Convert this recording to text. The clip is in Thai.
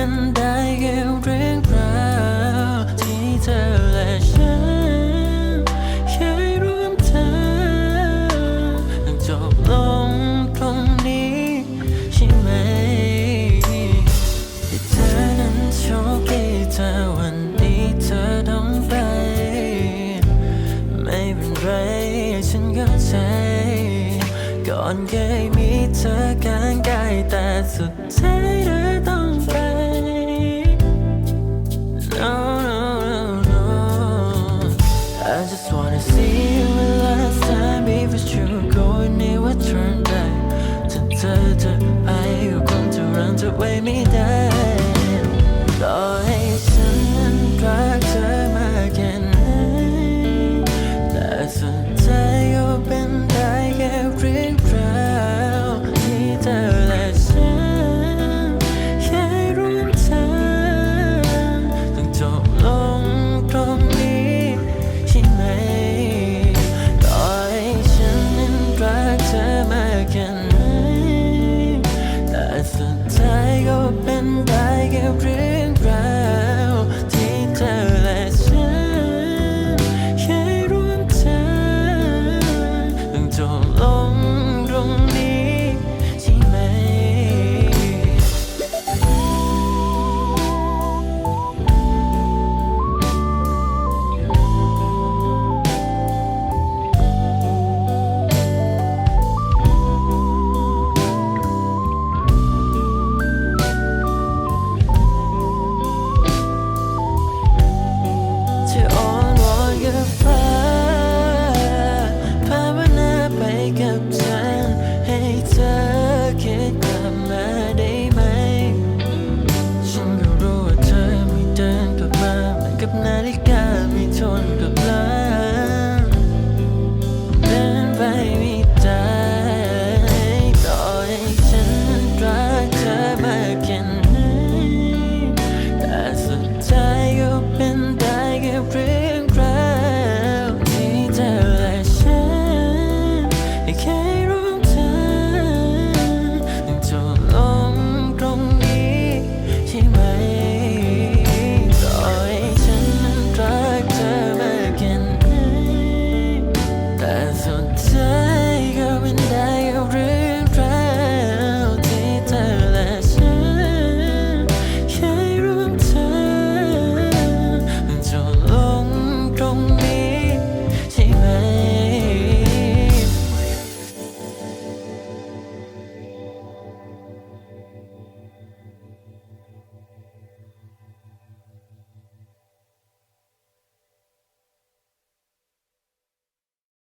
ก็เป็นได้แค่เรื่องราวที่เธอและฉันเคยร่วมทางจบลงตรงนี้ใช่ไหมที่เธอนั้นโชคดีเธอวันนี้เธอต้องไป ไม่เป็นไรฉันก็ใจ ก่อนเคยมีเธอข้างกายแต่สุดท้าย ฬิกาไม่ทนกับเลาเดินไปไม่ใจต่อให้ฉันรักเธอมากแค่ไหนแต่สุดท้ายก็เป็นได้แค่เรื่องราวที่เธอและฉันแค่